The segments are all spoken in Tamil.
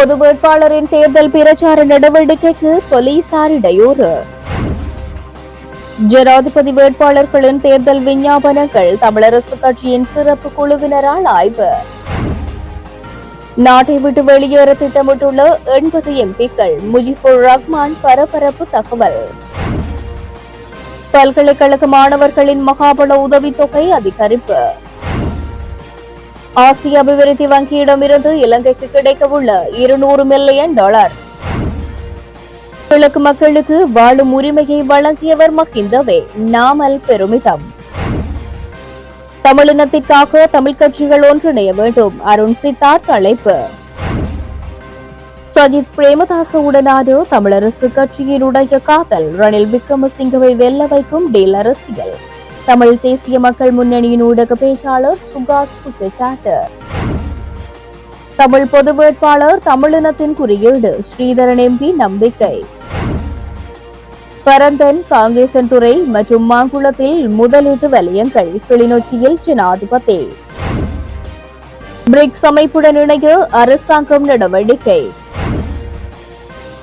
பொது வேட்பாளரின் தேர்தல் பிரச்சார நடவடிக்கைக்கு போலீசார் இடையூறு. ஜனாதிபதி வேட்பாளர்களின் தேர்தல் விஞ்ஞாபனங்கள் தமிழரசு கட்சியின் சிறப்பு குழுவினரால் ஆய்வு. நாட்டை விட்டு வெளியேற திட்டமிட்டுள்ள எண்பது எம்பிக்கள் முஜிபுர் ரஹ்மான் பரபரப்பு தகவல். பல்கலைக்கழக மாணவர்களின் மகாபல உதவித்தொகை அதிகரிப்பு. ஆசிய அபிவிருத்தி வங்கியிடமிருந்து இலங்கைக்கு கிடைக்கவுள்ள இருநூறு மில்லியன் டாலர். கிழக்கு மக்களுக்கு வாழும் உரிமையை வழங்கியவர் மகிந்தவே நாமல் பெருமிதம். தமிழினத்திற்காக தமிழ் கட்சிகள் ஒன்றிணைய வேண்டும் அருண் சித்தார்த் அழைப்பு சஜித் பிரேமதாசவுடனான தமிழரசு கட்சியினுடைய காதல் ரணில் விக்ரமசிங்கவை வெல்ல வைக்கும் டீல் அரசியல். தமிழ் தேசிய மக்கள் முன்னணியின் ஊடக பேச்சாளர் சுகாஸ் குற்றச்சாட்டு. தமிழ் பொது வேட்பாளர் தமிழினத்தின் குறியீடு ஸ்ரீதரன் எம்பி நம்பிக்கை. பரந்தன் காங்கேசன்துறை மற்றும் மாங்குளத்தில் முதலீட்டு வலயங்கள் கிளிநொச்சியில் ஜனாதிபதி. பிரிக்ஸ் அமைப்புடன் இணைய அரசாங்கம் நடவடிக்கை.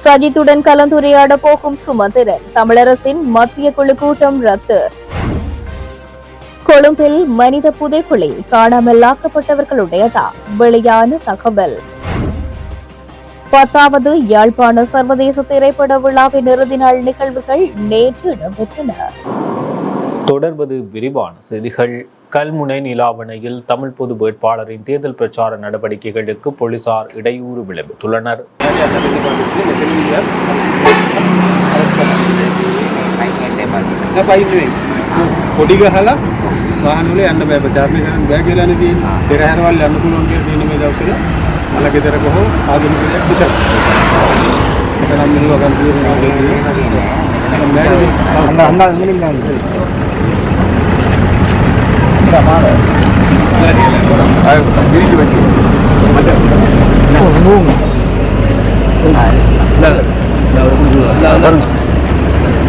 சஜித்துடன் கலந்துரையாட போகும் சுமந்திரன் தமிழரசின் மத்திய குழு கூட்டம் ரத்து. கொழும்பில் மனித புதைக்குழி காணாமலாக்கப்பட்டவர்களுடையதா வெளியான தகவல். பத்தாவது யாழ்ப்பாண சர்வதேச திரைப்பட விழாவின் இறுதி நாள் நிகழ்வுகள் நேற்று இடம்பெற்றன தொடர்வது விரிவான செய்திகள். கல்முனை நிலாவணையில் தமிழ் பொது வேட்பாளரின் தேர்தல் பிரச்சார நடவடிக்கைகளுக்கு போலீசார் இடையூறு விளைவித்துள்ளனர். பொடிகஹலா වාහන වල යන්න බෑ ප්‍රචාරණය කරන්න බෑ කියලානේ තියෙන්නේ. පෙරහැරවල් යන්න පුළුවන් කියලා තියෙන මේ දවස්වල මල ගෙදරක හෝ ආගමිකයෙක් විතර. එතනම් මෙලුව ගන්න තියෙනවා අන්න අන්න මෙලින් ගන්න. ආයෙ ගිරිජු වෙච්චි. මට. නෝ නෝ.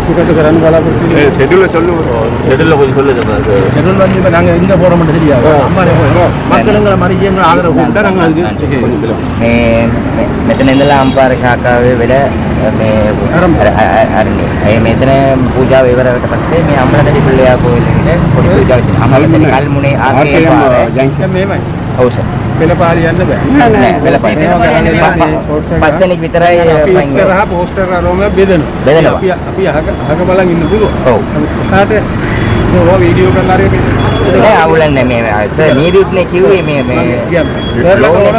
வைக்கணும் ஷெட்யூலில் சொல்லுவோம் ஷெட்யூலில் கொஞ்சம் சொல்லுங்க ஷெட்யூல் வந்து இப்போ நாங்கள் எங்கே போகிறோம் மட்டும் தெரியாது அம்மாலே போகிறோம் மக்களுங்களை மறிச்சு எங்களை ஆதரவு கொடுத்தா நாங்கள் அதுக்கு මේ මෙතන ඉඳලා අම්පාර ශාඛාවේ වෙල මේ අරන්නේ. ඒ මෙතන පූජාව ඉවරවට පස්සේ මේ අම්මලට පිළියා කෝවිලේ පොඩි පූජාවක් තියෙනවා. අම්මලට කල්මුනේ ආර්ය පාර. ජංක්ෂන් මෙහෙමයි ඔව් සර්. පෙළ පාරි යන්න බෑ. නෑ පෙළ පාරි. පස් දෙනෙක් විතරයි ඉස්සරහා පෝස්ටර් අරගෙන බෙදෙනවා. බෙදෙනවා. අපි අපි අහක අහක බලන් ඉන්න පුළුවන්. ඔව්. තාට ඔය වීඩියෝ කරලා හරි නෑ අවුලන්නේ මේ සර් නීදුත්නේ කිව්වේ මේ මේ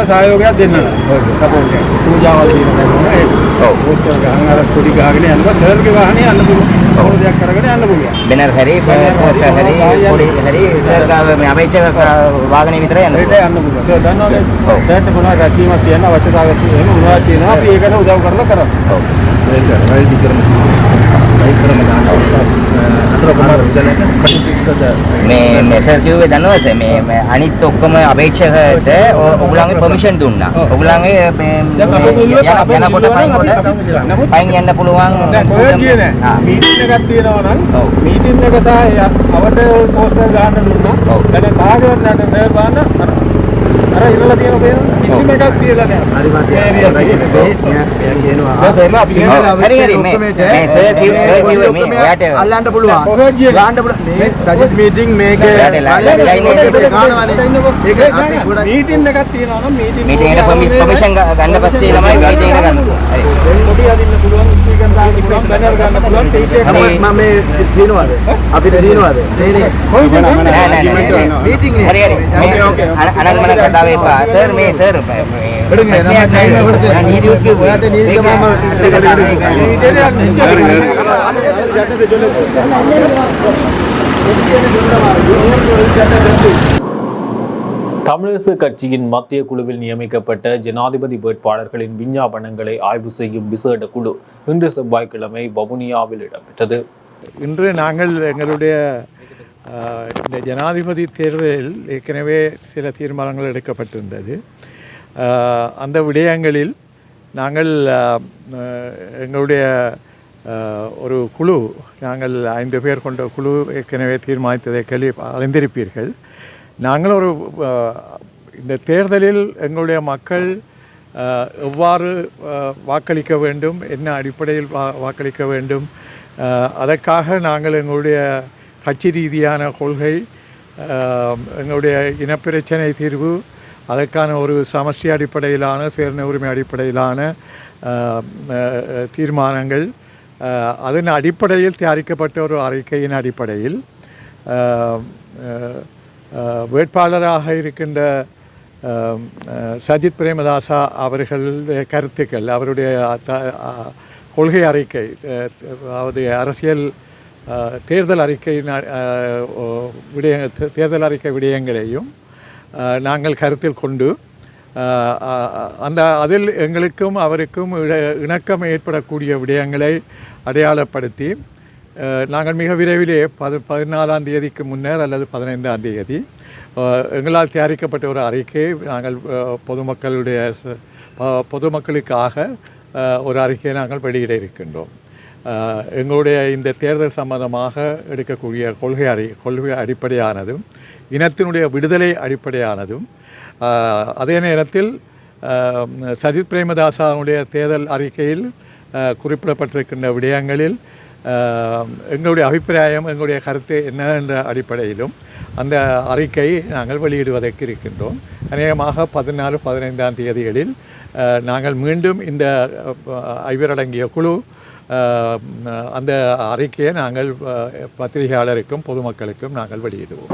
සහයෝගයක් දෙන්න ඕනේ සපෝට් එක පූජාවල් දෙන්න ඕනේ ಓಕೆ ಹಂಗಾರ ಕುಡಿಗೆ ಆಗಲಿ ಅನ್ನ ಸರಿಗೆ ವಾಹನೆ ಅನ್ನಬಹುದು ಅವ್ರದ್ದು ಕರಗಡೆ ಅನ್ನಬಹುದು ಬೆನರ್ ಹರಿ ಪೋಸ್ಟರ್ ಹರಿ ಕುಡಿ ಹರಿ ಸರ್ ಅಮೈಚ ವಾಹನೆ ಇದ್ರೆ ಅನ್ನಬಹುದು ಸೊ ದನ್ನು ಡೈರೆಕ್ಟ್ ಗುಣ ರಚಿ ಮತ್ತು ಏನು ಅವಶ್ಯಕ ಆಗುತ್ತೆ ಏನು ಉದಾಹರಣೆ ನಾವು ಈಗ ಉದ್ಯೋಗ ಕರೋದು ಕರೋದು ರೈತರ ರೈತರ මේ මේ සර් කිව්වේ දන්නවද මේ මේ අනිත් ඔක්කොම අපේක්ෂකයට ඔ- ඔගොල්ලන්ගේ පර්මිෂන් දුන්නා. ඔව්. ඔගොල්ලන්ගේ මේ යන යනකොට පයින් කොට පයින් යන්න පුළුවන්. මීටින් එකක් තියෙනවා නම්. මීටින් එක සහ අවට පෝස්ටර් ගන්න දුන්නා. දැන් කාගේවත් නට මේ බලන්න අර ඉරලා තියෙන පේන කිසිම එකක් තියලා නැහැ හරි ඔව්. හරි හරි මේ මේ සර් කිව්වේ සර් කිව්වේ මේ ඔයාට අල්ලන්න පුළුවන්. ගන්න පුළුවන්. මේ සජිත් මීටින් මේක මීටින් එකක් තියෙනවා නම් මීටින් මීටින් එකට පර්මිෂන් ගන්න පස්සේ ළමයි මීටින් එක ගන්න. හරි. පොඩි අදින්න පුළුවන් ස්පීකර් දාන්න පුළුවන් බැනර් ගන්න පුළුවන් ටීචර්. මම මේ දිනවද? අපිට දිනවද? නෑ නෑ. නෑ මීටින් හරි හරි. මේ අනගමන කතාවේ එපා આવે தமிழரசு கட்சியின் மத்திய குழுவில் நியமிக்கப்பட்ட ஜனாதிபதி வேட்பாளர்களின் விஞ்ஞாபனங்களை ஆய்வு செய்யும் விசேட குழு இன்று செவ்வாய்க்கிழமை வவுனியாவில் இடம்பெற்றது இன்று நாங்கள் எங்களுடைய இந்த ஜனாதிபதி தேர்தலில் ஏற்கனவே சில தீர்மானங்கள் எடுக்கப்பட்டிருந்தது. அந்த விடயங்களில் நாங்கள் எங்களுடைய ஒரு குழு நாங்கள் ஐந்து பேர் கொண்ட குழு ஏற்கனவே தீர்மானித்ததை கேள்வி அறிந்திருப்பீர்கள் நாங்கள் ஒரு இந்த தேர்தலில் எங்களுடைய மக்கள் எவ்வாறு வாக்களிக்க வேண்டும் என்ன அடிப்படையில் வா வாக்களிக்க வேண்டும் அதற்காக நாங்கள் எங்களுடைய கட்சி ரீதியான கொள்கை எங்களுடைய இனப்பிரச்சனை தீர்வு அதற்கான ஒரு சமஷ்டி அடிப்படையிலான சேர்ந்த உரிமை அடிப்படையிலான தீர்மானங்கள் அதன் அடிப்படையில் தயாரிக்கப்பட்ட ஒரு அறிக்கையின் அடிப்படையில் வேட்பாளராக இருக்கின்ற சஜித் பிரேமதாசா அவர்களுடைய கருத்துக்கள் அவருடைய கொள்கை அறிக்கை அதாவது அரசியல் தேர்தல் அறிக்கையின் விடய தேர்தல் அறிக்கை விடயங்களையும் நாங்கள் கருத்தில் கொண்டு அந்த அதில் எங்களுக்கும் அவருக்கும் இணக்கம் ஏற்படக்கூடிய விடயங்களை அடையாளப்படுத்தி நாங்கள் மிக விரைவிலே பது பதினாலாம் தேதிக்கு முன்னர் அல்லது பதினைந்தாம் தேதி எங்களால் தயாரிக்கப்பட்ட ஒரு அறிக்கை நாங்கள் பொதுமக்களுடைய பொதுமக்களுக்காக ஒரு அறிக்கையை நாங்கள் வெளியிட இருக்கின்றோம். எங்களுடைய இந்த தேர்தல் சம்பந்தமாக எடுக்கக்கூடிய கொள்கை அறி கொள்கை அடிப்படையானதும் இனத்தினுடைய விடுதலை அடிப்படையானதும் அதே நேரத்தில் சஜித் பிரேமதாசாவுடைய தேர்தல் அறிக்கையில் குறிப்பிடப்பட்டிருக்கின்ற விடயங்களில் எங்களுடைய அபிப்பிராயம் எங்களுடைய கருத்து என்ன என்ற அடிப்படையிலும் அந்த அறிக்கையை நாங்கள் வெளியிடுவதற்கு இருக்கின்றோம். அநேகமாக பதினாலு பதினைந்தாம் தேதிகளில் நாங்கள் மீண்டும் இந்த ஐவரடங்கிய குழு அந்த அறிக்கையை நாங்கள் பத்திரிகையாளருக்கும் பொதுமக்களுக்கும் நாங்கள் வெளியிடுவோம்.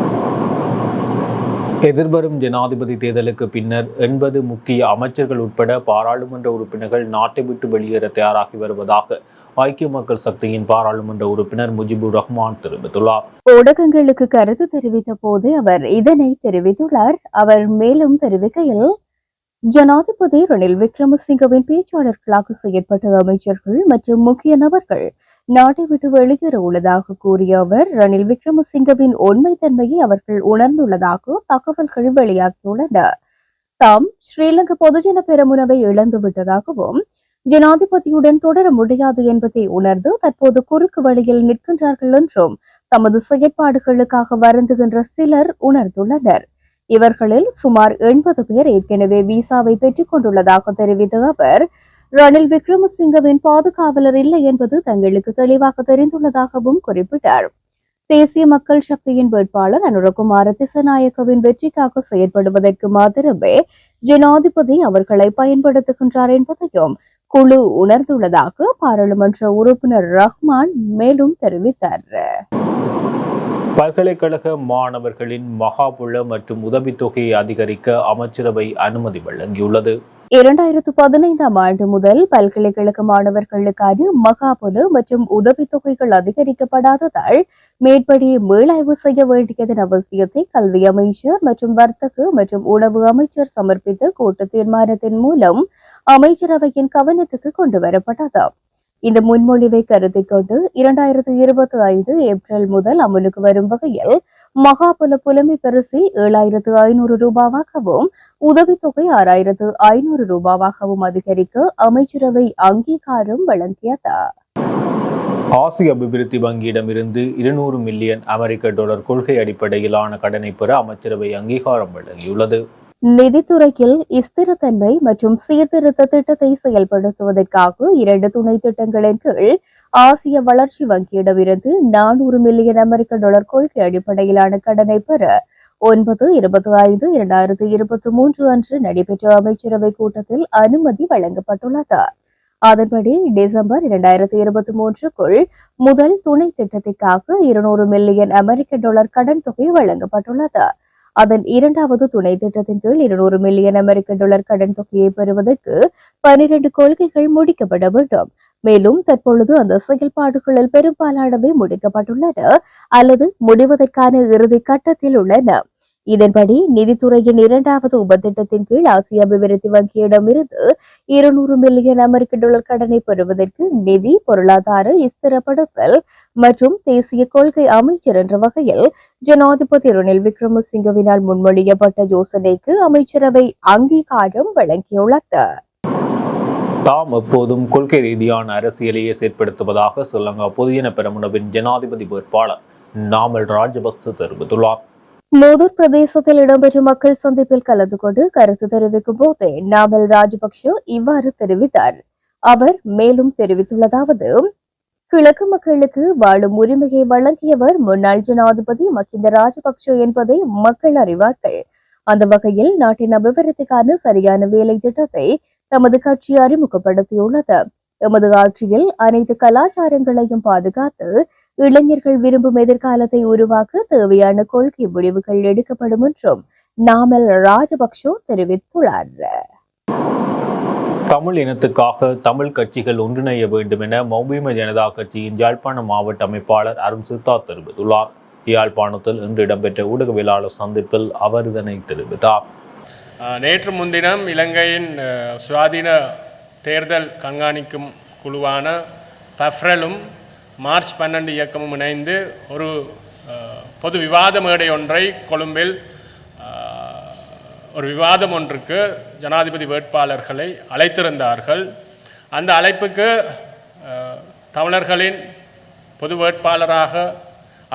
எதிர்வரும் ஜனாதிபதி தேர்தலுக்கு பின்னர் எண்பது முக்கிய அமைச்சர்கள் உட்பட பாராளுமன்ற உறுப்பினர்கள் நாட்டை விட்டு வெளியேற தயாராகி வருவதாக ஐக்கிய மக்கள் சக்தியின் பாராளுமன்ற உறுப்பினர் முஜிபுர் ரஹ்மான் தெரிவித்துள்ளார். ஊடகங்களுக்கு கருத்து தெரிவித்த போது அவர் இதனை தெரிவித்துள்ளார். அவர் மேலும் தெரிவிக்கையில் ஜனாதிபதி ரணில் விக்ரமசிங்கவின் பேச்சாளர்களாக செயற்பட்ட அமைச்சர்கள் மற்றும் முக்கிய நபர்கள் நாட்டை விட்டு வெளியேற உள்ளதாக கூறிய அவர் ரணில் விக்ரமசிங்கவின் உண்மைத்தன்மையை அவர்கள் உணர்ந்துள்ளதாக தகவல்கள் வெளியாகியுள்ளன. தாம் ஸ்ரீலங்கா பொதுஜன பெருமுனவை இழந்து விட்டதாகவும் ஜனாதிபதியுடன் தொடர முடியாது என்பதை உணர்ந்து தற்போது குறுக்கு வழியில் நிற்கின்றார்கள் என்றும் தமது செயற்பாடுகளுக்காக வருந்துகின்ற சிலர் உணர்ந்துள்ளனர். இவர்களில் சுமார் எண்பது பேர் ஏற்கனவே விசாவை பெற்றுக் கொண்டுள்ளதாக தெரிவித்த அவர் ரணில் விக்ரமசிங்கவின் பாதுகாவலர் இல்லை என்பது தங்களுக்கு தெளிவாக தெரிந்துள்ளதாகவும் குறிப்பிட்டார். தேசிய மக்கள் சக்தியின் வேட்பாளர் அனுரகுமார திசநாயக்கவின் வெற்றிக்காக செயற்படுவதற்கு மாத்திரமே ஜனாதிபதி அவர்களை பயன்படுத்துகின்றார் என்பதையும் குழு உணர்ந்துள்ளதாக பாராளுமன்ற உறுப்பினர் ரஹ்மான் மேலும் தெரிவித்தார். பல்கலைக்கழக மாணவர்களின் மகாபுல மற்றும் உதவித்தொகையை அதிகரிக்க அமைச்சரவை அனுமதி வழங்கியுள்ளது. இரண்டாயிரத்து பதினைந்தாம் ஆண்டு முதல் பல்கலைக்கழக மாணவர்களுக்கான மகாபுல மற்றும் உதவித்தொகைகள் அதிகரிக்கப்படாததால் மேற்படி மீளாய்வு செய்ய வேண்டியதன் அவசியத்தை கல்வி அமைச்சர் மற்றும் வர்த்தக மற்றும் உணவு அமைச்சர் சமர்ப்பித்த கூட்டு தீர்மானத்தின் மூலம் அமைச்சரவையின் கவனத்துக்கு கொண்டு வரப்பட்டது இந்த முன்மொழிவை கருத்தில் கொண்டு இரண்டாயிரத்தி இருபத்தி ஐந்து ஏப்ரல் முதல் அமலுக்கு வரும் வகையில் மகாபல புலமை பரிசு ஏழாயிரத்து ஐநூறு ரூபாவாகவும் உதவித்தொகை ஆறாயிரத்து ஐநூறு ரூபாவாகவும் அதிகரிக்க அமைச்சரவை அங்கீகாரம் வழங்கியது ஆசிய அபிவிருத்தி வங்கியிடமிருந்து இருநூறு மில்லியன் அமெரிக்க டாலர் கொள்கை அடிப்படையிலான கடனை பெற அமைச்சரவை அங்கீகாரம் வழங்கியுள்ளது. நிதித்துறையில் ஸ்திரத்தன்மை மற்றும் சீர்திருத்த திட்டத்தை செயல்படுத்துவதற்காக இரண்டு துணை திட்டங்களின் கீழ் ஆசிய வளர்ச்சி வங்கியிடமிருந்து நானூறு மில்லியன் அமெரிக்க டாலர் கொள்கை அடிப்படையிலான கடனை பெற ஒன்பது இருபத்தி ஐந்து இரண்டாயிரத்தி இருபத்தி மூன்று அன்று நடைபெற்ற அமைச்சரவை கூட்டத்தில் அனுமதி வழங்கப்பட்டுள்ளது. அதன்படி டிசம்பர் இரண்டாயிரத்தி இருபத்தி மூன்றுக்குள் முதல் துணை திட்டத்திற்காக இருநூறு மில்லியன் அமெரிக்க டாலர் கடன் தொகை வழங்கப்பட்டுள்ளது. அதன் இரண்டாவது துணை திட்டத்தின் கீழ் இருநூறு மில்லியன் அமெரிக்க டாலர் கடன் தொகையை பெறுவதற்கு பனிரெண்டு கொள்கைகள் முடிக்கப்பட வேண்டும். மேலும் தற்பொழுது அந்த செயல்பாடுகளில் பெரும்பாலானவை முடிக்கப்பட்டுள்ளன அல்லது முடிவதற்கான இறுதி கட்டத்தில் உள்ளன. இதன்படி நிதித்துறையின் இரண்டாவது உபத்திட்டத்தின் கீழ் ஆசிய அபிவிருத்தி வங்கியிடமிருந்து இருநூறு மில்லியன் அமெரிக்க டாலர் கடனை பெறுவதற்கு நிதி பொருளாதார ஸ்திரப்படுத்தல் மற்றும் தேசிய கொள்கை அமைச்சர் என்ற வகையில் ஜனாதிபதி ரணில் விக்ரமசிங்கவினால் முன்மொழியப்பட்ட யோசனைக்கு அமைச்சரவை அங்கீகாரம் வழங்கியுள்ளது. தாம் எப்போதும் கொள்கை ரீதியான அரசியலையே செயற்படுத்துவதாக ஸ்ரீலங்கா பொதுஜன பெரமுனவின் ஜனாதிபதி வேட்பாளர் நாமல் ராஜபக்ச தெரிவித்துள்ளார். மூதூர் பிரதேசத்தில் இடம்பெற்ற மக்கள் சந்திப்பில் கலந்து கொண்டு கருத்து தெரிவிக்கும் போதே நாமல் ராஜபக்ஷ இவ்வாறு தெரிவித்தார். அவர் மேலும் தெரிவித்துள்ளதாவது கிழக்கு மக்களுக்கு வாழும் உரிமையை வழங்கியவர் முன்னாள் ஜனாதிபதி மகிந்த ராஜபக்ஷ என்பதை மக்கள் அறிவார்கள். அந்த வகையில் நாட்டின் அபிவிருத்திக்கான சரியான வேலை திட்டத்தை தமது கட்சி அறிமுகப்படுத்தியுள்ளது. எமது ஆட்சியில் அனைத்து கலாச்சாரங்களையும் பாதுகாத்து இளைஞர்கள் விரும்பும் எதிர்காலத்தை உருவாக்க தேவையான கொள்கை முடிவுகள் எடுக்கப்படும் என்றும் நாமல் ராஜபக்ஷ தெரிவித்துள்ளார். தமிழ் இனத்துக்காக தமிழ் கட்சிகள் ஒன்றிணைய வேண்டும் என மௌபிம ஜனதா கட்சியின் யாழ்ப்பாண மாவட்ட அமைப்பாளர் அருண் சித்தா தெரிவித்துள்ளார். யாழ்ப்பாணத்தில் இன்று இடம்பெற்ற ஊடகவியலாளர் சந்திப்பில் அவர் இதனை தெரிவித்தார். நேற்று முன்தினம் இலங்கையின் அஹ், சுயாதீன தேர்தல் கண்காணிக்கும் குழுவான பஃப்ரலும் மார்ச் பன்னெண்டு இயக்கமும் இணைந்து ஒரு பொது விவாத மேடை ஒன்றை கொழும்பில் ஒரு விவாதம் ஒன்றுக்கு ஜனாதிபதி வேட்பாளர்களை அழைத்திருந்தார்கள். அந்த அழைப்புக்கு தமிழர்களின் பொது வேட்பாளராக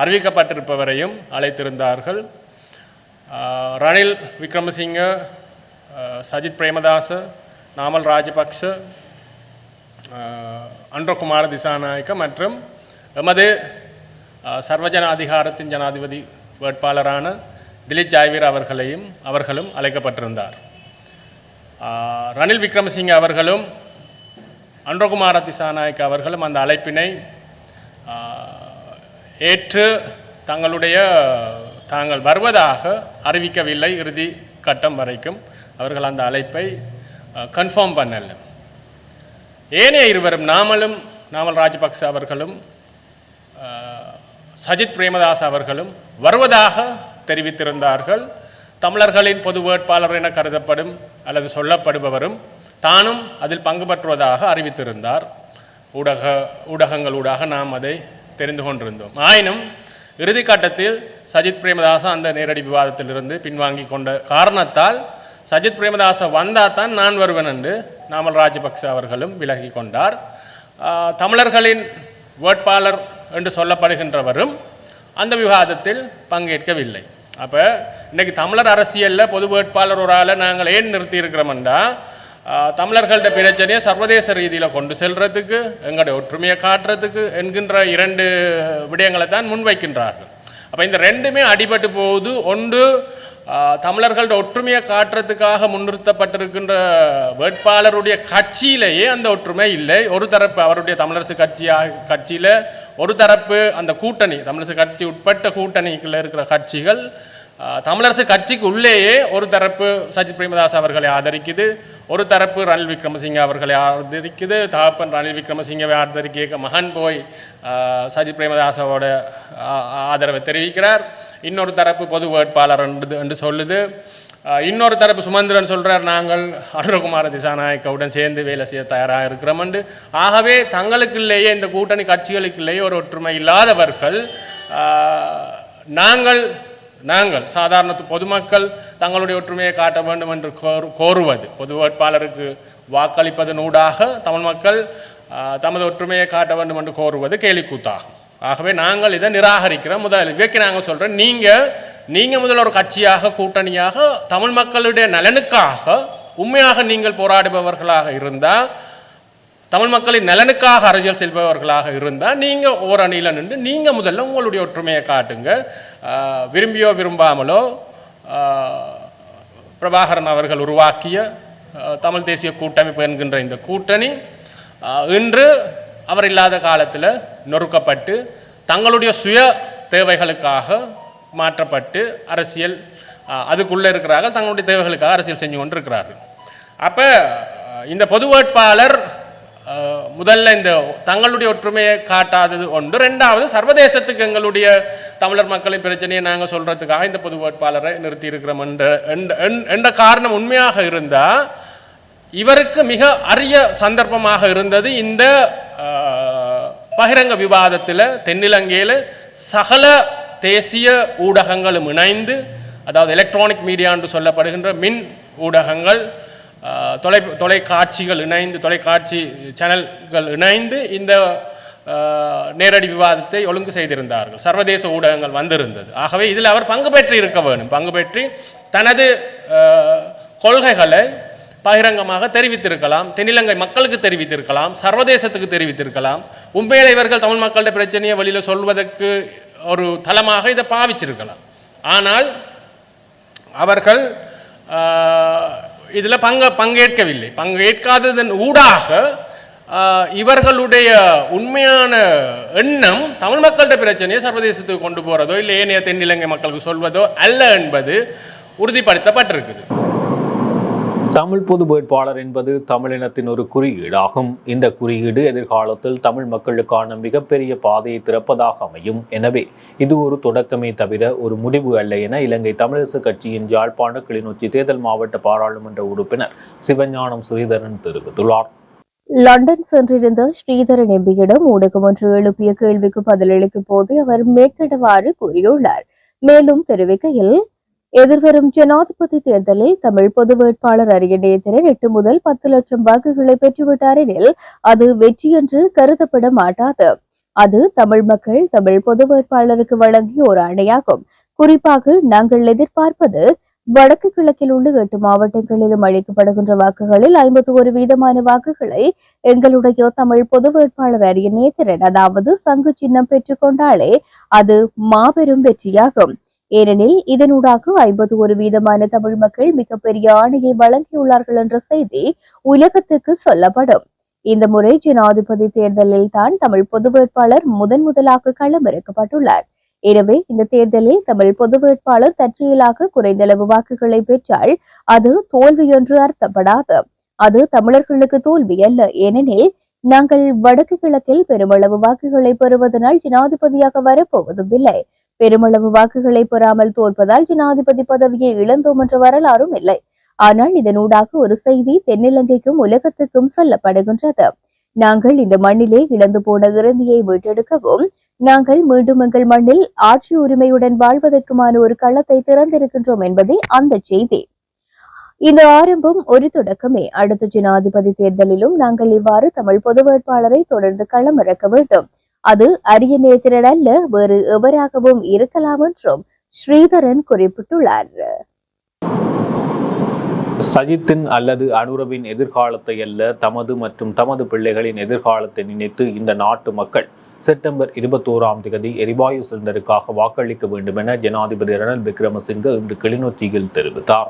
அறிவிக்கப்பட்டிருப்பவரையும் அழைத்திருந்தார்கள். ரணில் விக்ரமசிங்க சஜித் பிரேமதாச நாமல் ராஜபக்ச அன்றகுமார திசாநாயக்க மற்றும் எமது சர்வஜன அதிகாரத்தின் ஜனாதிபதி வேட்பாளரான திலீப் ஜாய்வீர் அவர்களையும் அவர்களும் அழைக்கப்பட்டிருந்தார். ரணில் விக்ரமசிங்க அவர்களும் அன்றகுமார திசாநாயக் அவர்களும் அந்த அழைப்பினை ஏற்று தங்களுடைய தாங்கள் வருவதாக அறிவிக்கவில்லை இறுதி கட்டம் வரைக்கும் அவர்கள் அந்த அழைப்பை கன்ஃபார்ம் பண்ணல. ஏனைய இருவரும் நாமலும் நாமல் ராஜபக்ச அவர்களும் சஜித் பிரேமதாஸ் அவர்களும் வருவதாக தெரிவித்திருந்தார்கள். தமிழர்களின் பொது வேட்பாளர் என கருதப்படும் அல்லது சொல்லப்படுபவரும் தானும் அதில் பங்கு பெற்றுவதாக அறிவித்திருந்தார். ஊடக ஊடகங்களூடாக நாம் அதை தெரிந்து கொண்டிருந்தோம். ஆயினும் இறுதிக்கட்டத்தில் சஜித் பிரேமதாச அந்த நேரடி விவாதத்திலிருந்து பின்வாங்கி கொண்ட காரணத்தால் சஜித் பிரேமதாச வந்தால் தான் நான் வருவேன் என்று நாமல் ராஜபக்ச அவர்களும் விலகி கொண்டார். தமிழர்களின் வேட்பாளர் என்று சொல்லப்படுகின்றவரும் அந்த விவாதத்தில் பங்கேற்கவில்லை. அப்போ இன்றைக்கு தமிழர் அரசியலில் பொது வேட்பாளர் ஒரு ஆளை நாங்கள் ஏன் நிறுத்தியிருக்கிறோம்டா இருக்கிறோம்டா பிரச்சனையை சர்வதேச ரீதியில் கொண்டு செல்றதுக்கு எங்களுடைய ஒற்றுமையை காட்டுறதுக்கு என்கின்ற இரண்டு விடயங்களை தான் முன்வைக்கின்றார்கள். அப்போ இந்த ரெண்டுமே அடிபட்டு போகுது. ஒன்று தமிழர்களோட ஒற்றுமையை காட்டுறதுக்காக முன்னிறுத்தப்பட்டிருக்கின்ற வேட்பாளருடைய கட்சியிலேயே அந்த ஒற்றுமை இல்லை. ஒரு தரப்பு அவருடைய தமிழரசு கட்சியாக கட்சியில் ஒரு தரப்பு அந்த கூட்டணி தமிழரசு கட்சி உட்பட்ட கூட்டணிக்குள்ள இருக்கிற கட்சிகள் தமிழரசு கட்சிக்கு உள்ளேயே ஒரு தரப்பு சஜித் பிரேமதாஸ் அவர்களை ஆதரிக்குது ஒரு தரப்பு ரணில் விக்ரமசிங்க அவர்களை ஆதரிக்குது தகப்பன் ரணில் விக்ரமசிங்கவை ஆதரிக்க மகன் போய் சஜித் பிரேமதாசோட ஆதரவை தெரிவிக்கிறார். இன்னொரு தரப்பு பொது வேட்பாளர் என்று என்று சொல்லுது. இன்னொரு தரப்பு சுமந்திரன் சொல்றார் நாங்கள் அனுரகுமார திசாநாயக்கவுடன் சேர்ந்து வேலை செய்ய தயாராக இருக்கிறோம் என்று. ஆகவே தங்களுக்குள்ளேயே இந்த கூட்டணி கட்சிகளுக்குள்ளேயே ஒரு ஒற்றுமை இல்லாதவர்கள் ஆஹ், நாங்கள் நாங்கள் சாதாரண பொதுமக்கள் தங்களுடைய ஒற்றுமையை காட்ட வேண்டும் என்று கோரு கோருவது. பொது வேட்பாளருக்கு வாக்களிப்பதனூடாக தமிழ் மக்கள் ஆஹ், தமது ஒற்றுமையை காட்ட வேண்டும் என்று கோருவது கேலிக்கூத்தாகும். ஆகவே நாங்கள் இதை நிராகரிக்கிறோம். முதல் இவைக்கு நாங்கள் சொல்கிறோம் நீங்கள் நீங்கள் முதல்ல ஒரு கட்சியாக கூட்டணியாக தமிழ் மக்களுடைய நலனுக்காக உண்மையாக நீங்கள் போராடுபவர்களாக இருந்தால் தமிழ் மக்களின் நலனுக்காக அரசியல் செல்பவர்களாக இருந்தால் நீங்கள் ஓர் அணியில் நின்று நீங்கள் முதல்ல உங்களுடைய ஒற்றுமையை காட்டுங்க. விரும்பியோ விரும்பாமலோ பிரபாகரன் அவர்கள் உருவாக்கிய தமிழ் தேசிய கூட்டமைப்பு என்கின்ற இந்த கூட்டணி இன்று அவர் இல்லாத காலத்தில் நொறுக்கப்பட்டு தங்களுடைய சுய தேவைகளுக்காக மாற்றப்பட்டு அரசியல் அதுக்குள்ளே இருக்கிறார்கள். தங்களுடைய தேவைகளுக்காக அரசியல் செஞ்சு கொண்டு இருக்கிறார்கள் அப்போ இந்த பொது வேட்பாளர் முதல்ல இந்த தங்களுடைய ஒற்றுமையை காட்டாதது ஒன்று. ரெண்டாவது சர்வதேசத்துக்கு எங்களுடைய தமிழர் மக்களின் பிரச்சனையை நாங்கள் சொல்கிறதுக்காக இந்த பொது வேட்பாளரை நிறுத்தி இருக்கிறோம் என்ற- என்ற காரணம் உண்மையாக இருந்தால் இவருக்கு மிக அரிய சந்தர்ப்பமாக இருந்தது இந்த பகிரங்க விவாதத்தில் தென்னிலங்கையில் சகல தேசிய ஊடகங்களும் இணைந்து அதாவது எலக்ட்ரானிக் மீடியா என்று சொல்லப்படுகின்ற மின் ஊடகங்கள் தொலை தொலைக்காட்சிகள் இணைந்து தொலைக்காட்சி சேனல்கள் இணைந்து இந்த நேரடி விவாதத்தை ஒழுங்கு செய்திருந்தார்கள். சர்வதேச ஊடகங்கள் வந்திருந்தது. ஆகவே இதில் அவர் பங்கு பெற்று இருக்க வேண்டும். பங்கு பெற்று தனது கொள்கைகளை பகிரங்கமாக தெரிவித்திருக்கலாம். தென்னிலங்கை மக்களுக்கு தெரிவித்திருக்கலாம். சர்வதேசத்துக்கு தெரிவித்திருக்கலாம். உண்மையில இவர்கள் தமிழ் மக்களுடைய பிரச்சனையை வழியில் சொல்வதற்கு ஒரு தளமாக இதை பாவிச்சிருக்கலாம். ஆனால் அவர்கள் இதில் பங்க பங்கேற்கவில்லை. பங்கேற்காததன் ஊடாக இவர்களுடைய உண்மையான எண்ணம் தமிழ் மக்கள்கிட்ட பிரச்சனையை சர்வதேசத்துக்கு கொண்டு போகிறதோ இல்லை ஏனைய தென்னிலங்கை மக்களுக்கு சொல்வதோ அல்ல என்பது உறுதிப்படுத்தப்பட்டிருக்குது. தமிழ் பொது வேட்பாளர் என்பது தமிழினத்தின் ஒரு குறியீடாகும். இந்த குறியீடு எதிர்காலத்தில் தமிழ் மக்களுக்கான மிகப்பெரிய பாதையை திறப்பதாக அமையும். எனவே இது ஒரு தொடக்கமே தவிர ஒரு முடிவு அல்ல என இலங்கை தமிழரசு கட்சியின் யாழ்ப்பாண கிளிநொச்சி தேர்தல் மாவட்ட பாராளுமன்ற உறுப்பினர் சிவஞானம் ஸ்ரீதரன் தெரிவித்துள்ளார். லண்டன் சென்றிருந்த ஸ்ரீதரன் எம்பியிடம் ஊடகம் ஒன்று எழுப்பிய கேள்விக்கு பதிலளிக்கும் போது அவர் மேற்கிடவாறு கூறியுள்ளார். மேலும் தெரிவிக்கையில் எதிர்வரும் ஜனாதிபதி தேர்தலில் தமிழ் பொது வேட்பாளர் அரியநேத்திரன் எட்டு முதல் பத்து லட்சம் வாக்குகளை பெற்றுவிட்டார் எனில் அது வெற்றி என்று கருதப்பட மாட்டாது. அது தமிழ் மக்கள் தமிழ் பொது வேட்பாளருக்கு வழங்கிய ஒரு அணையாகும். குறிப்பாக நாங்கள் எதிர்பார்ப்பது வடக்கு கிழக்கில் உள்ள எட்டு மாவட்டங்களிலும் அளிக்கப்படுகின்ற வாக்குகளில் ஐம்பத்தி ஒரு வீதமான வாக்குகளை எங்களுடைய தமிழ் பொது வேட்பாளர் அரிய நேத்திரன் அதாவது சங்கு சின்னம் பெற்றுக் கொண்டாலே அது மாபெரும் வெற்றியாகும். ஏனெனில் இதனூடாக ஐம்பது ஒரு வீதமான தமிழ் மக்கள் மிகப்பெரிய ஆணையை வழங்கியுள்ளார்கள் என்ற செய்தி உலகத்துக்கு சொல்லப்படும். இந்த முறை ஜனாதிபதி தேர்தலில் தான் தமிழ் பொது வேட்பாளர் முதன் முதலாக களமிறக்கப்பட்டுள்ளார். எனவே இந்த தேர்தலில் தமிழ் பொது வேட்பாளர் தற்செயலாக குறைந்தளவு வாக்குகளை பெற்றால் அது தோல்வி என்று அர்த்தப்படாது. அது தமிழர்களுக்கு தோல்வி அல்ல. ஏனெனில் நாங்கள் வடக்கு கிழக்கில் பெருமளவு வாக்குகளை பெறுவதனால் ஜனாதிபதியாக வரப்போவதும் இல்லை. பெருமளவு வாக்குகளை பெறாமல் தோற்பதால் ஜனாதிபதி பதவியை இழந்தோம் என்ற வரலாறும் இல்லை. ஆனால் இதனூடாக ஒரு செய்தி தென்னிலங்கைக்கும் உலகத்துக்கும் சொல்லப்படுகின்றது. நாங்கள் இந்த மண்ணிலே இழந்து போன இறுதியை மீட்டெடுக்கவும் நாங்கள் மீண்டும் எங்கள் மண்ணில் ஆட்சி உரிமையுடன் வாழ்வதற்குமான ஒரு களத்தை திறந்திருக்கின்றோம் என்பதே அந்த செய்தி. இந்த ஆரம்பம் ஒரு தொடக்கமே. அடுத்த ஜனாதிபதி தேர்தலிலும் நாங்கள் இவ்வாறு தமிழ் பொது வேட்பாளரை தொடர்ந்து களமிறக்க வேண்டும். அது அரிய நேத்திரன் அல்ல வேறு எவராகவும் இருக்கலாம் என்றும் ஸ்ரீதரன் குறிப்பிட்டுள்ளார். சஜித்தின் அல்லது அனுரவின் எதிர்காலத்தை அல்ல தமது மற்றும் தமது பிள்ளைகளின் எதிர்காலத்தை நினைத்து இந்த நாட்டு மக்கள் செப்டம்பர் இருபத்தோராம் தேதி எரிவாயு சிலிண்டருக்காக வாக்களிக்க வேண்டும் என ஜனாதிபதி ரணில் விக்ரமசிங்க இன்று கிளிநொச்சியில் தெரிவித்தார்.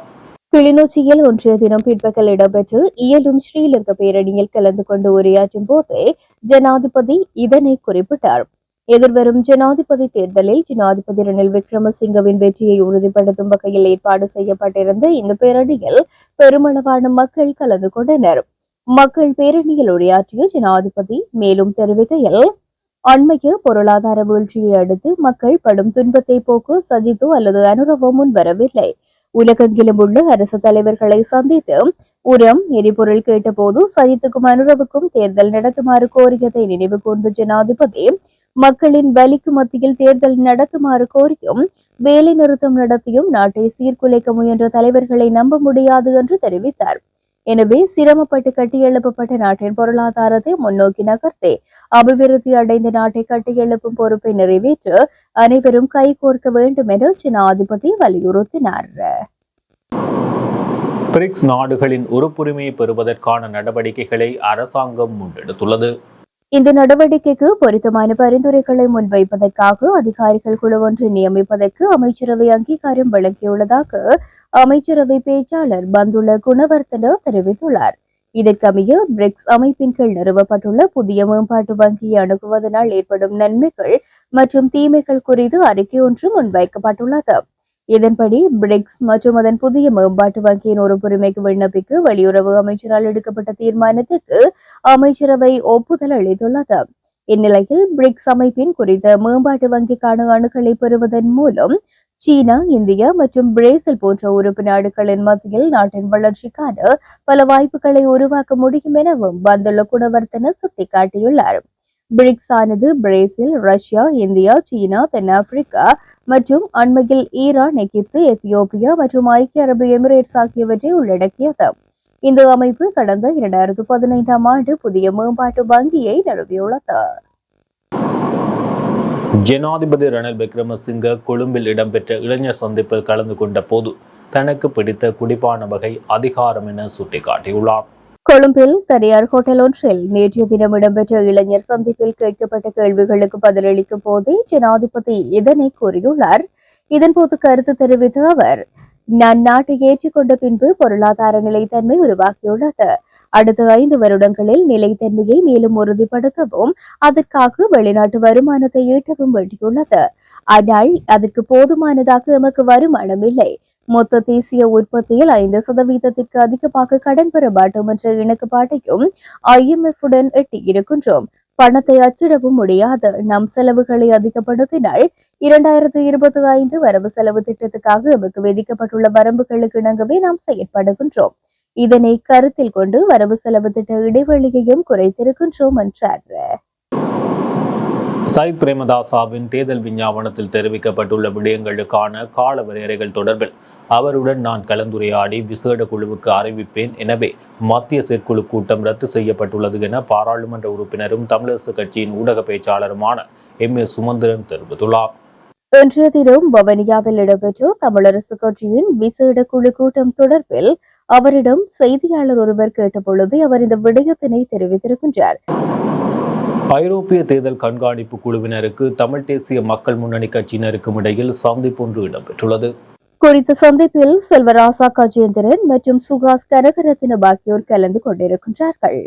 கிளிநொச்சியில் ஒன்றிய தினம் பிற்பகல் இடம்பெற்று இயலும் ஸ்ரீலங்கா பேரணியில் கலந்து கொண்டு உரையாற்றும் போதே ஜனாதிபதி இதனை குறிப்பிட்டார். எதிர்வரும் ஜனாதிபதி தேர்தலில் ஜனாதிபதி ரணில் விக்ரமசிங்கவின் வெற்றியை உறுதிப்படுத்தும் வகையில் ஏற்பாடு செய்யப்பட்டிருந்த இந்த பேரணியில் பெருமளவான மக்கள் கலந்து கொண்டனர். மக்கள் பேரணியில் உரையாற்றிய ஜனாதிபதி மேலும் தெரிவிக்கையில் அண்மைய பொருளாதார வீழ்ச்சியை அடுத்து மக்கள் படும் துன்பத்தை போக்கு சஜித்தோ அல்லது அனுரவோ முன்வரவில்லை. உலகெங்கிலும் உள்ள அரசு தலைவர்களை சந்தித்து உரம் எரிபொருள் கேட்டபோது சஜித்துக்கும் அனுரவுக்கும் தேர்தல் நடத்துமாறு கோரியதை நினைவு கூர்ந்த ஜனாதிபதி மக்களின் வலிக்கு மத்தியில் தேர்தல் நடத்துமாறு கோரியும் வேலை நிறுத்தம் நடத்தியும் நாட்டை சீர்குலைக்க முயன்ற தலைவர்களை நம்ப முடியாது என்று தெரிவித்தார். எனவே சிரமப்பட்டு கட்டியெழுப்பப்பட்ட நாட்டின் பொருளாதாரத்தை முன்னோக்கி நகர்த்தி. அபிவிருத்தி அடைந்த நாட்டை கட்டியெழுப்பும் பொறுப்பை நிறைவேற்ற அனைவரும் கைகோர்க்க வேண்டும் என ஜனாதிபதி வலியுறுத்தினார். பிரிக்ஸ் நாடுகளின் உறுப்புரிமையை பெறுவதற்கான நடவடிக்கைகளை அரசாங்கம் முன்னெடுத்துள்ளது. இந்த நடவடிக்கைக்கு பொருத்தமான பரிந்துரைகளை முன்வைப்பதற்காக அதிகாரிகள் குழு ஒன்றை நியமிப்பதற்கு அமைச்சரவை அங்கீகாரம் வழங்கியுள்ளதாக அமைச்சரவை பேச்சாளர் பந்துல குணவர்த்தன தெரிவித்துள்ளார். இதற்கமைய பிரிக்ஸ் அமைப்பின் கீழ் நிறுவப்பட்டுள்ள புதிய மேம்பாட்டு வங்கியை அணுகுவதனால் ஏற்படும் நன்மைகள் மற்றும் தீமைகள் குறித்து அறிக்கை ஒன்று முன்வைக்கப்பட்டுள்ளது. இதன்படி பிரிக்ஸ் மற்றும் அதன் புதிய மேம்பாட்டு வங்கியின் ஒரு உரிமைக்கு விண்ணப்பிக்க வெளியுறவு அமைச்சரால் எடுக்கப்பட்ட தீர்மானத்துக்கு அமைச்சரவை ஒப்புதல் அளித்துள்ளது. இந்நிலையில் பிரிக்ஸ் அமைப்பின் குறித்த மேம்பாட்டு வங்கிக்கான அணுகளை பெறுவதன் மூலம் சீனா இந்தியா மற்றும் பிரேசில் போன்ற உறுப்பு நாடுகளின் மத்தியில் நாட்டின் வளர்ச்சிக்கான பல வாய்ப்புகளை உருவாக்க முடியும் எனவும் பந்துள்ள குணவர்த்தன சுட்டிக்காட்டியுள்ளார். பிரிக்ஸ் ஆனது பிரேசில் ரஷ்யா இந்தியா சீனா தென்னாப்பிரிக்கா மற்றும் அண்மையில் ஈரான் எகிப்து எத்தியோப்பியா மற்றும் ஐக்கிய அரபு எமிரேட்ஸ் ஆகியவற்றை உள்ளடக்கியது. இந்த அமைப்பு கடந்த இரண்டாயிரத்து பதினைந்தாம் ஆண்டு புதிய மேம்பாட்டு வங்கியை நிறுவியுள்ளது. ஜனாதிபதி ரணில் விக்ரமசிங்க கொழும்பில் இடம்பெற்ற இளைஞர் சந்திப்பில் கலந்து கொண்ட போது தனக்கு பிடித்த குடிப்பான வகை அதிகாரம் என சுட்டிக்காட்டியுள்ளார். கொழும்பில் தனியார் ஹோட்டல் ஒன்றில் நேற்றைய தினம் இடம்பெற்ற இளைஞர் சந்திப்பில் கேட்கப்பட்ட கேள்விகளுக்கு பதிலளிக்கும் போதே ஜனாதிபதி இதனை கூறியுள்ளார். இதன்போது கருத்து தெரிவித்த அவர் நான் நாட்டை ஏற்றுக்கொண்ட பின்பு பொருளாதார நிலைத்தன்மை உருவாக்கியுள்ளது அடுத்த ஐந்து வருடங்களில் நிலைத்தன்மையை மேலும் உறுதிப்படுத்தவும் அதற்காக வெளிநாட்டு வருமானத்தை ஈட்டவும் வேண்டியுள்ளது. ஆனால் அதற்கு போதுமானதாக எமக்கு வருமானம் இல்லை. மொத்த தேசிய உற்பத்தியில் ஐந்து சதவீதத்திற்கு அதிகமாக கடன் பெற மாட்டோம் என்ற இணக்கப்பாட்டையும் ஐஎம்எஃப் உடன் எட்டியிருக்கின்றோம். பணத்தை அச்சிடவும் முடியாது. நம் செலவுகளை அதிகப்படுத்தினால் இரண்டாயிரத்து இருபத்தி ஐந்து வரவு செலவு திட்டத்துக்காக எமக்கு விதிக்கப்பட்டுள்ள வரம்புகளுக்கு இணங்கவே நாம் செயற்படுகின்றோம். இதனை கருத்தில் கொண்டு வரவு செலவு திட்ட இடைவெளியையும் குறைத்திருக்கின்றோம் என்றார். சாய் பிரேமதாசாவின் தேர்தல் விஞ்ஞாபனத்தில் தெரிவிக்கப்பட்டுள்ள விடயங்களுக்கான கால வரையறைகள் தொடர்பில் அவருடன் நான் கலந்துரையாடி விசேட குழுவுக்கு அறிவிப்பேன். எனவே மத்திய செயற்குழு கூட்டம் ரத்து செய்யப்பட்டுள்ளது என பாராளுமன்ற உறுப்பினரும் தமிழரசு கட்சியின் ஊடக பேச்சாளருமான எம் ஏ சுமந்திரன் தெரிவித்துள்ளார். இன்றைய தினம் வவனியாவில் இடம்பெற்ற தமிழரசு கட்சியின் விசேட குழு கூட்டம் தொடர்பில் அவரிடம் செய்தியாளர் ஒருவர் கேட்டபொழுது அவர் இந்த விடயத்தினை தெரிவித்திருக்கின்றார். ஐரோப்பிய தேர்தல் கண்காணிப்பு குழுவினருக்கு தமிழ் தேசிய மக்கள் முன்னணி கட்சியினருக்கும் இடையில் சந்திப்பொன்று இடம்பெற்றுள்ளது. குறித்த சந்திப்பில் செல்வராசா கஜேந்திரன் மற்றும் சுகாஸ் கனகரத்தின ஆகியோர் கலந்து கொண்டிருக்கின்றார்கள்.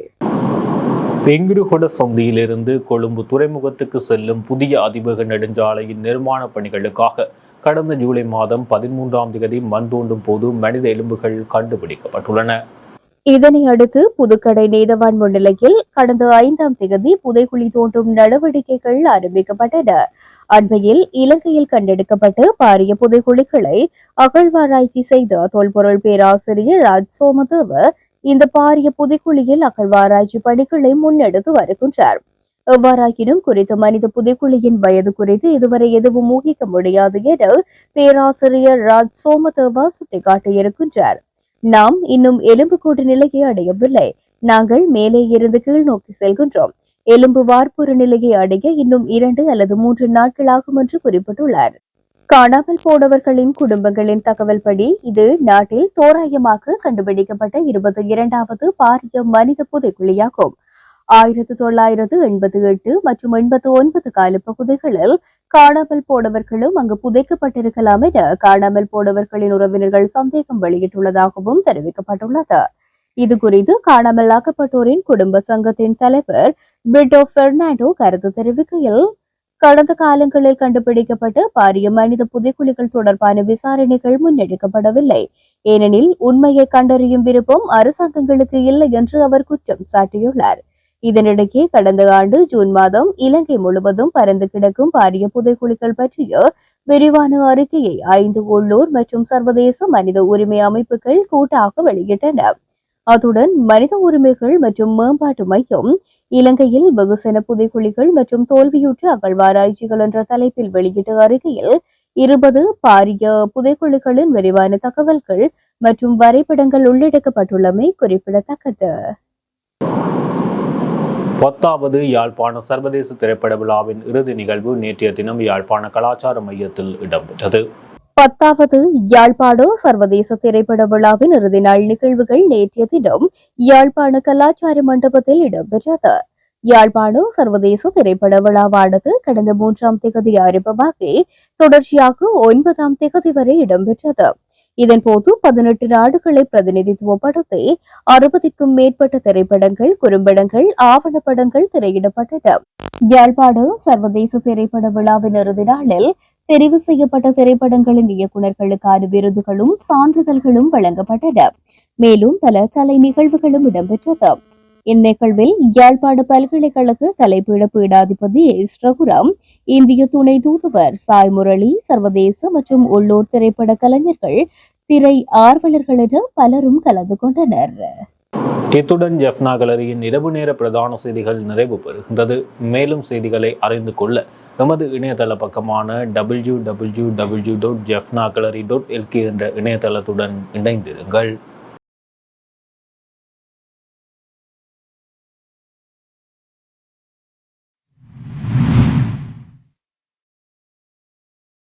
பெங்குருகொட சந்தியிலிருந்து கொழும்பு துறைமுகத்துக்கு செல்லும் புதிய அதிவேக நெடுஞ்சாலையின் நிர்மாண பணிகளுக்காக கடந்த ஜூலை மாதம் பதிமூன்றாம் தேதி மண் தோண்டும் போது மனித எலும்புகள் கண்டுபிடிக்கப்பட்டுள்ளன. இதனை அடுத்து புதுக்கடை நீதவான் முன்னிலையில் கடந்த ஐந்தாம் தேதி புதைக்குழி தோண்டும் நடவடிக்கைகள் ஆரம்பிக்கப்பட்டன. அண்மையில் இலங்கையில் கண்டெடுக்கப்பட்டு பாரிய புதைக்குழிகளை அகழ்வாராய்ச்சி செய்த தொல்பொருள் பேராசிரியர் ராஜ் சோமதேவ இந்த பாரிய புதைக்குழியில் அகழ்வாராய்ச்சி பணிகளை முன்னெடுத்து வருகின்றார். எவ்வாறாயினும் குறித்த மனித புதைக்குழியின் வயது குறித்து இதுவரை எதுவும் ஊகிக்க முடியாது என பேராசிரியர் ராஜ் சோமதேவா சுட்டிக்காட்டியிருக்கின்றார். நாம் இன்னும் எலும்புக்கூடு நிலையை அடையவில்லை. நாங்கள் மேலே இருந்து கீழ் நோக்கி செல்கின்றோம். எலும்பு வார்ப்புரு நிலையை அடைய இன்னும் இரண்டு அல்லது மூன்று நாட்கள் ஆகும் என்று குறிப்பிட்டுள்ளார். காணாமல் போனவர்களின் குடும்பங்களின் தகவல் படி இது நாட்டில் தோராயமாக கண்டுபிடிக்கப்பட்ட இருபத்தி இரண்டாவது பாரிய மனித புதைக்குழியாகும் ஆயிரத்து தொள்ளாயிரத்து எண்பத்தி எட்டு மற்றும் எண்பத்தி ஒன்பது கால பகுதிகளில் காணாமல் போனவர்களும் அங்கு புதைக்கப்பட்டிருக்கலாம் என காணாமல் போனவர்களின் உறவினர்கள் சந்தேகம் வெளியிட்டுள்ளதாகவும் தெரிவிக்கப்பட்டுள்ளது. இது குறித்து காணாமல் ஆக்கப்பட்டோரின் குடும்ப சங்கத்தின் தலைவர் பிரிட்டோ பெர்னாண்டோ கருத்து தெரிவிக்கையில் கடந்த காலங்களில் கண்டுபிடிக்கப்பட்ட பாரிய மனித புதைக்குழிகள் தொடர்பான விசாரணைகள் முன்னெடுக்கப்படவில்லை. ஏனெனில் உண்மையை கண்டறியும் விருப்பம் அரசாங்கங்களுக்கு இல்லை என்று அவர் குற்றம் சாட்டியுள்ளார். இதனிடையே கடந்த ஆண்டு ஜூன் மாதம் இலங்கை முழுவதும் பரந்து கிடக்கும் பாரிய புதைக்குழிகள் பற்றிய விரிவான அறிக்கையை ஐந்து உள்ளூர் மற்றும் சர்வதேச மனித உரிமை அமைப்புகள் கூட்டாக வெளியிட்டன. அத்துடன் மனித உரிமைகள் மற்றும் மேம்பாட்டு மையம் இலங்கையில் வெகுசன புதைக்குழிகள் மற்றும் தோல்வியுற்ற அகழ்வாராய்ச்சிகள் என்ற தலைப்பில் வெளியிட்ட அறிக்கையில் இருபது பாரிய புதைக்குழிகளின் விரிவான தகவல்கள் மற்றும் வரைபடங்கள் உள்ளடக்கப்பட்டுள்ளமை குறிப்பிடத்தக்கது. பத்தாவது யாழ்ப்பாண சர்வதேச திரைப்பட விழாவின் இறுதி நிகழ்வு நேற்றைய தினம் யாழ்ப்பாண கலாச்சார மையத்தில் இடம்பெற்றது. பத்தாவது யாழ்ப்பாண சர்வதேச திரைப்பட விழாவின் இறுதி நாள் நிகழ்வுகள் நேற்றைய தினம் யாழ்ப்பாண கலாச்சார மண்டபத்தில் இடம்பெற்றது. யாழ்ப்பாண சர்வதேச திரைப்பட விழாவானது கடந்த மூன்றாம் திகதி ஆரம்பமாகி தொடர்ச்சியாக ஒன்பதாம் திகதி வரை இடம்பெற்றது. இதன்போது பதினெட்டு நாடுகளை பிரதிநிதித்துவப்படுத்தி அறுபதுக்கும் மேற்பட்ட திரைப்படங்கள் குறும்படங்கள் ஆவணப்படங்கள் திரையிடப்பட்டன யாழ்ப்பாடு சர்வதேச திரைப்பட விழாவின் இறுதி நாளில் தெரிவு செய்யப்பட்ட திரைப்படங்களின் இயக்குநர்களுக்கான விருதுகளும் சான்றிதழ்களும் வழங்கப்பட்டன. மேலும் பல கலை நிகழ்வுகளும் இடம்பெற்றது. இந்நிகழ்வில் யாழ்ப்பாண பல்கலைக்கழக கலைப்பீட பீடாதிபதி எஸ் ரகுராம் இந்திய துணை தூதுவர் சாய் முரளி சர்வதேச மற்றும் உள்ளூர் திரைப்பட கலைஞர்கள் திரை ஆர்வலர்கள் என பலரும் கலந்து கொண்டனர். இத்துடன் ஜெஃப்னா கலரியின் இரவு நேர பிரதான செய்திகள் நிறைவு பெறுகின்றது. மேலும் செய்திகளை அறிந்து கொள்ள எமது இணையதள பக்கமான W W W dot Jaffna gallery dot LK என்ற இணையதளத்துடன் இணைந்திருங்கள்.